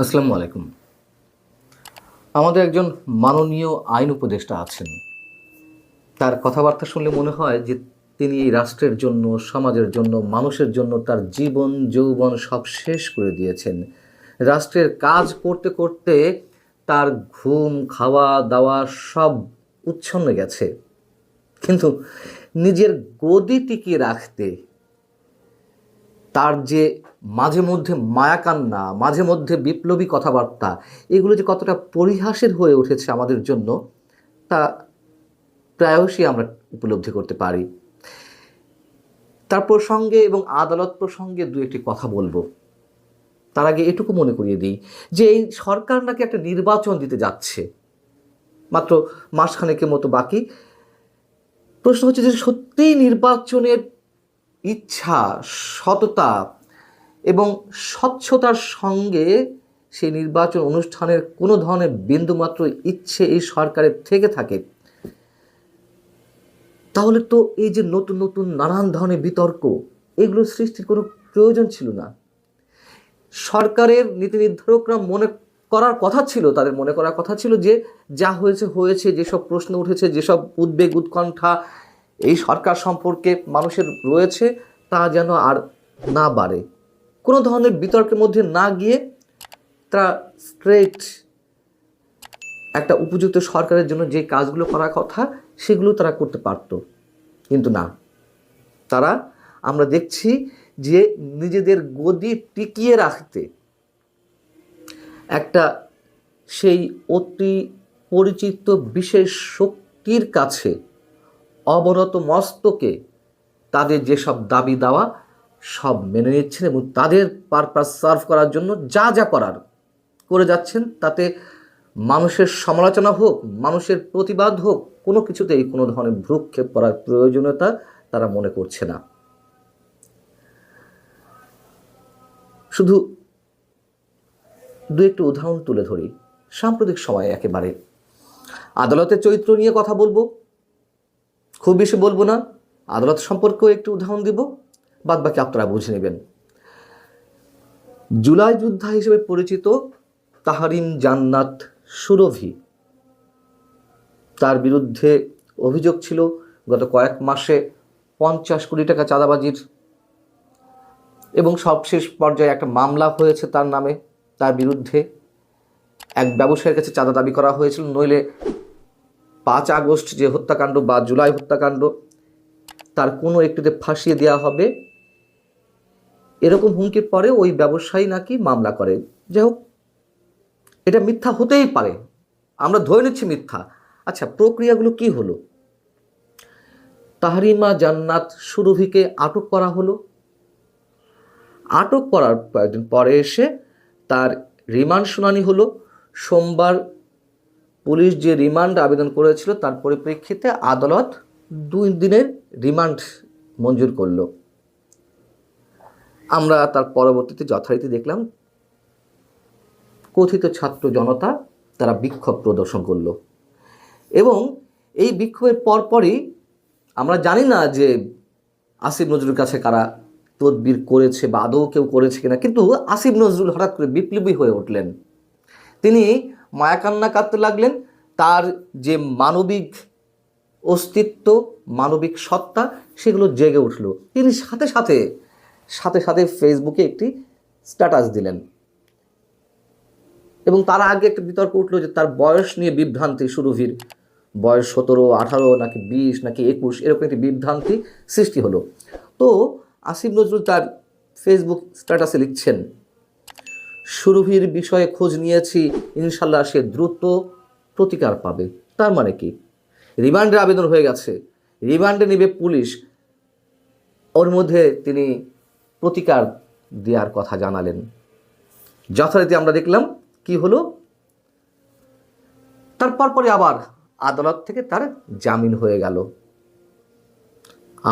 আসসালামু আলাইকুম। আমাদের একজন মাননীয় আইন উপদেষ্টা আছেন। তার কথাবার্তা শুনলে মনে হয় যে তিনি এই রাষ্ট্রের জন্য, সমাজের জন্য, মানুষের জন্য তার জীবন, যৌবন সব শেষ করে দিয়েছেন। রাষ্ট্রের কাজ করতে করতে তার ঘুম, খাওয়া, দাওয়া সব উচ্ছন্ন গেছে। কিন্তু নিজের গদি টিকিয়ে রাখতে, তার যে মাঝে মধ্যে মায়াকান্না, মাঝে মধ্যে বিপ্লবী কথাবার্তা, এগুলো যে কতটা পরিহাসের হয়ে উঠেছে আমাদের জন্য, তা প্রায়শই আমরা উপলব্ধি করতে পারি। তার প্রসঙ্গে এবং আদালত প্রসঙ্গে দু একটি কথা বলব। তার আগে এটুকু মনে করিয়ে দিই যে এই সরকার নাকি একটা নির্বাচন দিতে যাচ্ছে। মাত্র মাসখানেকের মতো বাকি। প্রশ্ন হচ্ছে যে সত্যিই নির্বাচনের ইচ্ছা, সততা এবং স্বচ্ছতার সঙ্গে সেই নির্বাচন অনুষ্ঠানের কোনো ধরনের বিন্দুমাত্র ইচ্ছে এই সরকারের থেকে থাকে। তাহলে তো এই যে নতুন নতুন নানান ধরনের বিতর্ক এগুলো সৃষ্টির কোনো প্রয়োজন ছিল না। সরকারের নীতি নির্ধারকরা মনে করার কথা ছিল, তাদের মনে করার কথা ছিল যে যা হয়েছে হয়েছে, যেসব প্রশ্ন উঠেছে, যেসব উদ্বেগ, উৎকণ্ঠা এই সরকার সম্পর্কে মানুষের রয়েছে, তা যেন আর না বাড়ে। কোনো ধরনের বিতর্কের মধ্যে না গিয়ে তারা স্ট্রেট একটা উপযুক্ত সরকারের জন্য যে কাজগুলো করার কথা, সেগুলো তারা করতে পারত। কিন্তু না। তারা, আমরা দেখছি যে নিজেদের গদি টিকিয়ে রাখতে একটা সেই অতি পরিচিত বিশেষ শক্তির কাছে অবনত মস্তকে তাদের যেসব দাবি দেওয়া সব মেনে নিচ্ছেন এবং তাদের পারপাস সার্ভ করার জন্য যা যা করার করে যাচ্ছেন, তাতে মানুষের সমালোচনা হোক, মানুষের প্রতিবাদ হোক, কোনো কিছুতেই কোনো ধরনের ভ্রুক্ষেপ করার প্রয়োজনীয়তা তারা মনে করছে না। শুধু দু একটি উদাহরণ তুলে ধরি। সাম্প্রতিক সময়ে একেবারে আদালতের চরিত্র নিয়ে কথা বলব। খুব বেশি বলব না। আদালত সম্পর্কেও একটু উদাহরণ দিব। বাদ বাকি আপনারা বুঝে নেবেন। জুলাই যোদ্ধা হিসেবে পরিচিত তাহারিম জান্নাত সুরভি। তার বিরুদ্ধে অভিযোগ ছিল, গত কয়েক মাসে পঞ্চাশ কোটি টাকা চাঁদাবাজির এবং সবশেষ পর্যায়ে একটা মামলা হয়েছে তার নামে। তার বিরুদ্ধে এক ব্যবসায়ীর কাছে চাঁদা দাবি করা হয়েছিল, নইলে পাঁচ আগস্ট যে হত্যাকাণ্ড বা জুলাই হত্যাকাণ্ড, তার কোনো একটিতে ফাঁসিয়ে দেওয়া হবে এরকম হুমকির পরে ওই ব্যবসায়ী নাকি মামলা করে। যাই হোক, এটা মিথ্যা হতেই পারে। আমরা ধরে নিচ্ছি মিথ্যা। আচ্ছা প্রক্রিয়াগুলো কি হলো? তাহারিমা জান্নাত সুরভিকে আটক করা হলো। আটক করার কয়েকদিন পরে এসে তার রিমান্ড শুনানি হলো। সোমবার পুলিশ যে রিমান্ড আবেদন করেছিল, তার পরিপ্রেক্ষিতে আদালত দুই দিনের রিমান্ড মঞ্জুর করল। আমরা তার পরবর্তীতে যথারীতি দেখলাম কথিত ছাত্র জনতা তারা বিক্ষোভ প্রদর্শন করল। এবং এই বিক্ষোভের পরপরই আমরা জানি না যে আসিফ নজরুলের কাছে কারা তদবির করেছে বা আদৌ কেউ করেছে কিনা, কিন্তু আসিফ নজরুল হঠাৎ করে বিপ্লবী হয়ে উঠলেন। তিনি মায়াকান্না কাঁদতে লাগলেন, তার যে মানবিক অস্তিত্ব, মানবিক সত্তা, সেগুলো জেগে উঠল। তিনি সাথে সাথে সাথে সাথে ফেসবুকে একটি স্ট্যাটাস দিলেন। এবং তার আগে একটা বিতর্ক উঠল যে তার বয়স নিয়ে বিভ্রান্তি, সুরভির বয়স সতেরো, আঠারো, নাকি বিশ, নাকি একুশ, এরকম একটি বিভ্রান্তি সৃষ্টি হলো। তো আসিফ নজরুল তার ফেসবুক স্ট্যাটাসে লিখছেন, সুরভির বিষয়ে খোঁজ নিয়েছি, ইনশাল্লাহ সে দ্রুত প্রতিকার পাবে। তার মানে কি? রিমান্ডের আবেদন হয়ে গেছে। রিমান্ডে নেবে পুলিশ। ওর মধ্যে তিনি প্রতিকার দেওয়ার কথা জানালেন। যথারীতি আমরা দেখলাম কি হলো? তারপর পরে আবার আদালত থেকে তার জামিন হয়ে গেল।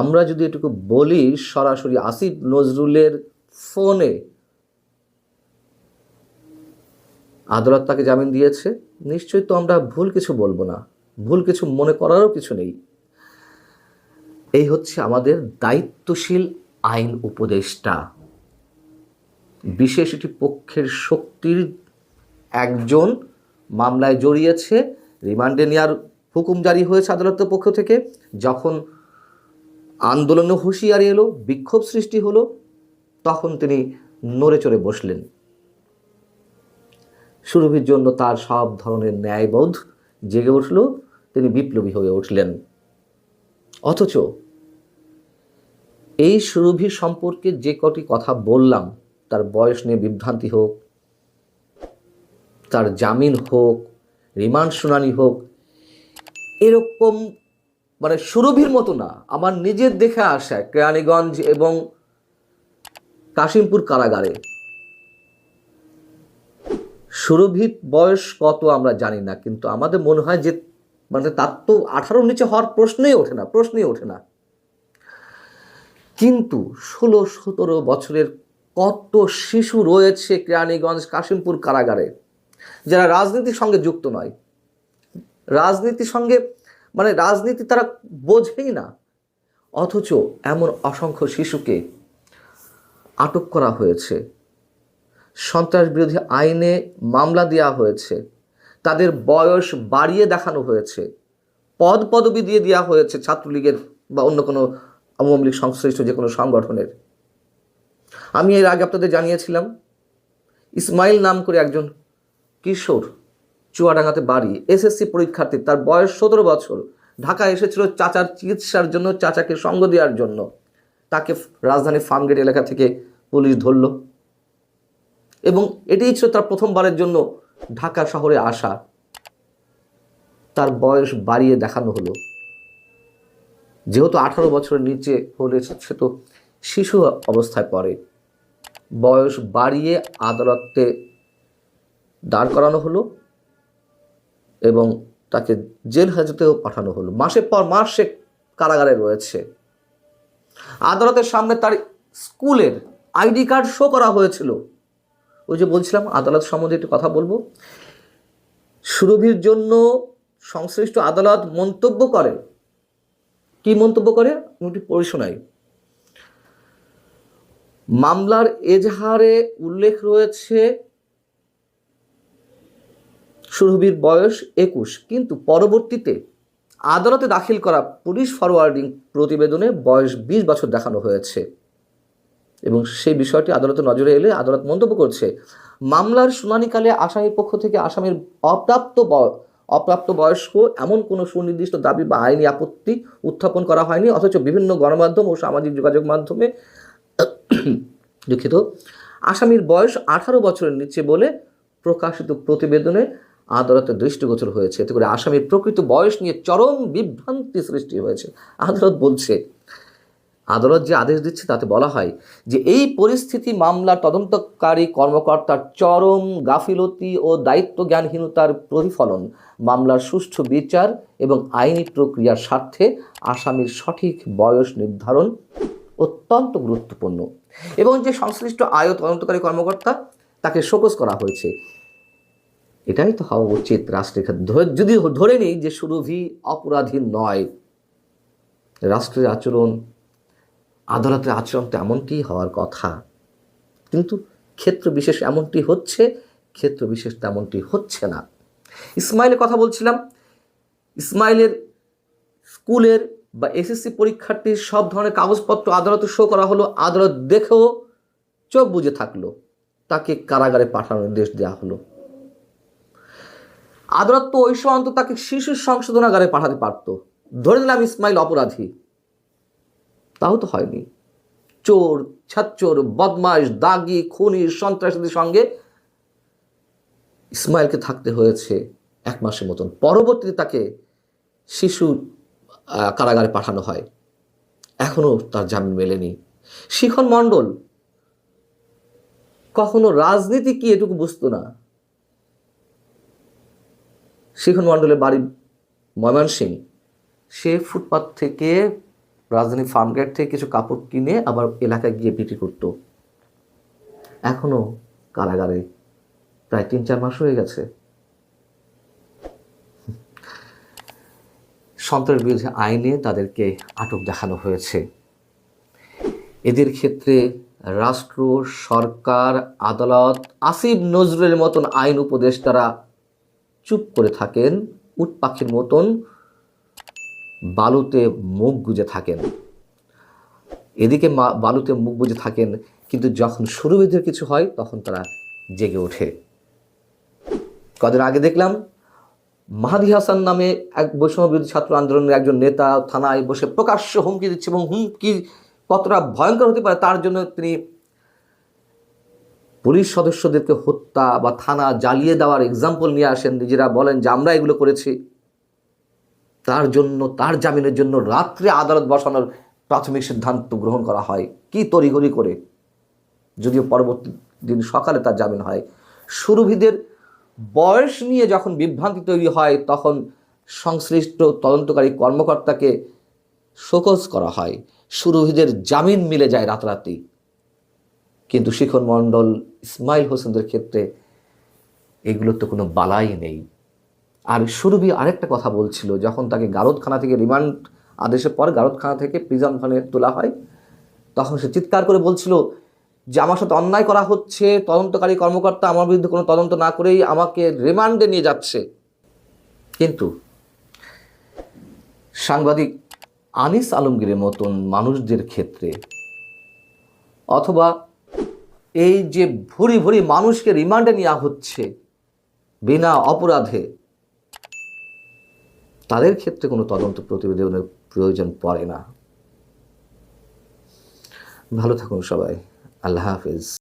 আমরা যদি এটুকু বলি, সরাসরি আসিফ নজরুলের ফোনে আদালত তাকে জামিন দিয়েছে, নিশ্চয়ই তো আমরা ভুল কিছু বলব না। ভুল কিছু মনে করারও কিছু নেই। এই হচ্ছে আমাদের দায়িত্বশীল আইন উপদেষ্টা। বিশেষ একটি পক্ষের শক্তির একজন মামলায় জড়িয়েছে। রিমান্ডে নেওয়ার হুকুম জারি হয়েছে আদালতের পক্ষ থেকে। যখন আন্দোলনে হুঁশিয়ারি এলো, বিক্ষোভ সৃষ্টি হলো, তখন তিনি নড়ে চড়ে বসলেন। সুরভির জন্য তার সব ধরনের ন্যায়বোধ জেগে উঠল। তিনি বিপ্লবী হয়ে উঠলেন। অথচ এই সুরভি সম্পর্কে যে কটি কথা বললাম, তার বয়স নিয়ে বিভ্রান্তি হোক, তার জামিন হোক, রিমান্ড শুনানি হোক, এরকম মানে সুরভির মতো না। আমার নিজের দেখে আসা কেরানীগঞ্জ এবং কাশিমপুর কারাগারে। সুরভির বয়স কত আমরা জানি না, কিন্তু আমাদের মনে হয় যে মানে তার তো আঠারোর নিচে হওয়ার প্রশ্নই ওঠে না, প্রশ্নই ওঠে না। কিন্তু ষোলো সতেরো বছরের কত শিশু রয়েছে কেরানীগঞ্জ কাশিমপুর কারাগারে, যারা রাজনীতির সঙ্গে যুক্ত নয়। রাজনীতির সঙ্গে মানে রাজনীতি তারা বোঝেই না, অথচ এমন অসংখ্য শিশুকে আটক করা হয়েছে। সন্ত্রাস বিরোধী আইনে মামলা দেওয়া হয়েছে, তাদের বয়স বাড়িয়ে দেখানো হয়েছে, পদ পদবি দিয়ে দেওয়া হয়েছে ছাত্রলীগের বা অন্য কোনো আওয়ামী লীগ সংশ্লিষ্ট যে কোনো সংগঠনের। আমি এর আগে আপনাদের জানিয়েছিলাম, ইসমাইল নাম করে একজন কিশোর চুয়াডাঙ্গাতে বাড়ি, এসএসসি পরীক্ষার্থী তার বয়স সতেরো বছর। ঢাকায় এসেছিল চাচার চিকিৎসার জন্য, চাচাকে সঙ্গ দেওয়ার জন্য। তাকে রাজধানী ফার্মগেট এলাকা থেকে পুলিশ ধরল। এবং এটাই ছিল তার প্রথমবারের জন্য ঢাকা শহরে আসা। তার বয়স বাড়িয়ে দেখানো হলো। যেহেতু আঠারো বছরের নিচে হলে সে তো শিশু অবস্থায় পড়ে। বয়স বাড়িয়ে আদালতে দাঁড় করানো হলো এবং তাকে জেল হাজতেও পাঠানো হলো। মাসের পর মাস সে কারাগারে রয়েছে। আদালতের সামনে তার স্কুলের আইডি কার্ড শো করা হয়েছিল। ওই যে বলছিলাম, আদালত সম্বন্ধে একটু কথা বলব। সুরভির জন্য সংশ্লিষ্ট আদালত মন্তব্য করে কি মন্তব্য করে? আমি পড়ে শোনাই মামলার এজাহারে উল্লেখ রয়েছে, সুরভির বয়স একুশ, কিন্তু পরবর্তীতে আদালতে দাখিল করা পুলিশ ফরওয়ার্ডিং প্রতিবেদনে বয়স বিশ বছর দেখানো হয়েছে। এবং সেই বিষয়টি আদালতের নজরে এলে আদালত মন্তব্য করছে, মামলার শুনানিকালে আসামির পক্ষ থেকে আসামির অপ্রাপ্ত ব- অপ্রাপ্ত বয়স্ক এমন কোনো সুনির্দিষ্ট দাবি বা আইনি আপত্তি উত্থাপন করা হয়নি, অথচ বিভিন্ন গণমাধ্যম ও সামাজিক যোগাযোগ মাধ্যমে দুঃখিত, আসামির বয়স আঠারো বছরের নিচে বলে প্রকাশিত প্রতিবেদনে আদালতের দৃষ্টিগোচর হয়েছে। এতে করে আসামির প্রকৃত বয়স নিয়ে চরম বিভ্রান্তি সৃষ্টি হয়েছে। আদালত বলছে আদালত যে আদেশ দিচ্ছে তাতে বলা হয় যে এই পরিস্থিতি মামলা তদন্তকারী কর্মকর্তার চরম গাফিলতি ও দায়িত্ব জ্ঞানহীনতার প্রতিফলন, মামলার সুষ্ঠু বিচার এবং আইনি প্রক্রিয়ার স্বার্থে আসামির সঠিক বয়স নির্ধারণ অত্যন্ত গুরুত্বপূর্ণ। এবং যে সংশ্লিষ্ট আয় তদন্তকারী কর্মকর্তা, তাকে শোকস করা হয়েছে। এটাই তো হওয়া উচিত রাষ্ট্রের যদি ধরে নিই যে সুরভি অপরাধী নয়। রাষ্ট্রের আচরণ আদালতের আচরণ তো এমনটি হওয়ার কথা। কিন্তু ক্ষেত্র বিশেষ এমনটি হচ্ছে, ক্ষেত্র বিশেষ তেমনটি হচ্ছে না। ইসমাইলের কথা বলছিলাম, ইসমাইলের স্কুলের বা এসএসসি পরীক্ষার্থীর সব ধরনের কাগজপত্র আদালতে শো করা হলো, আদালত দেখেও চোখ বুজে থাকল, তাকে কারাগারে পাঠানোর নির্দেশ দেওয়া হলো। আদালত তো ওই সময় অন্তত তাকে শিশু সংশোধনাগারে পাঠাতে পারতো। ধরে নিলাম ইসমাইল অপরাধী। তাও তো হয়নি। চোর, ছাচ্চোর বদমাস দাগি, খুনি, সন্ত্রাসীদের সঙ্গে ইসমাইলকে থাকতে হয়েছে এক মাসের মতন। পরবর্তীতে তাকে শিশু কারাগারে পাঠানো হয়। এখনও তার জামিন মেলেনি। শিখন মণ্ডল কখনো রাজনীতি কি এটুকু বুঝতো না। শিখন মণ্ডলের বাড়ি ময়মনসিং সে ফুটপাত থেকে রাজধানী ফার্মগেট থেকে কিছু কাপড় কিনে আবার এলাকায় গিয়ে বিক্রি করতো। এখনও কারাগারে। প্রায় তিন, চার মাস হয়ে গেছে। সন্ত্রাস বিরোধী আইনে তাদেরকে আটক দেখানো হয়েছে। এদের ক্ষেত্রে রাষ্ট্র, সরকার, আদালত, আসিফ নজরুলের মতন আইন উপদেষ্টারা চুপ করে থাকেন উট পাখির মতন বালুতে মুখ গুজে থাকেন। এদিকে বালুতে মুখ বুজে থাকেন, কিন্তু যখন সুরবিদের কিছু হয়, তখন তারা জেগে ওঠে। কদিন আগে দেখলাম, মাহাদি হাসান নামে এক বৈষম্য বিরোধী ছাত্র আন্দোলনের একজন নেতা থানায় বসে প্রকাশ্য হুমকি দিচ্ছে এবং হুমকি কতটা ভয়ঙ্কর হতে পারে তার জন্য তিনি পুলিশ সদস্যদেরকে হত্যা বা থানা জ্বালিয়ে দেওয়ার এক্সাম্পল নিয়ে আসেন। নিজেরা বলেন যে, আমরা এগুলো করেছি। তার জন্য, তার জামিনের জন্য রাত্রে আদালত বসানোর প্রাথমিক সিদ্ধান্ত গ্রহণ করা হয়। কি তড়িঘড়ি করে? যদিও পরবর্তী দিন সকালে তার জামিন হয়। সুরভিদের বয়স নিয়ে যখন বিভ্রান্তি তৈরি হয়, তখন সংশ্লিষ্ট তদন্তকারী কর্মকর্তাকে শোকজ করা হয়। সুরভিদের জামিন মিলে যায় রাতারাতি। কিন্তু শিখন মণ্ডল ইসমাইল হোসেনদের ক্ষেত্রে এগুলোর তো কোনো বালাই নেই। আর সুরভি আরেকটা কথা বলছিল, যখন তাকে গারদখানা থেকে রিমান্ড আদেশের পর গারদখানা থেকে প্রিজন ভানে তোলা হয়, তখন সে চিৎকার করে বলছিল যে, আমার সাথে অন্যায় করা হচ্ছে, তদন্তকারী কর্মকর্তা আমার বিরুদ্ধে কোনো তদন্ত না করেই আমাকে রিমান্ডে নিয়ে যাচ্ছে। কিন্তু সাংবাদিক আনিস আলমগীরের মতন মানুষদের ক্ষেত্রে অথবা এই যে ভুরি ভুরি মানুষকে রিমান্ডে নেওয়া হচ্ছে বিনা অপরাধে তাদের ক্ষেত্রে কোনো তদন্ত প্রতিবেদনের প্রয়োজন পড়ে না। ভালো থাকুন সবাই। আল্লাহ হাফিজ।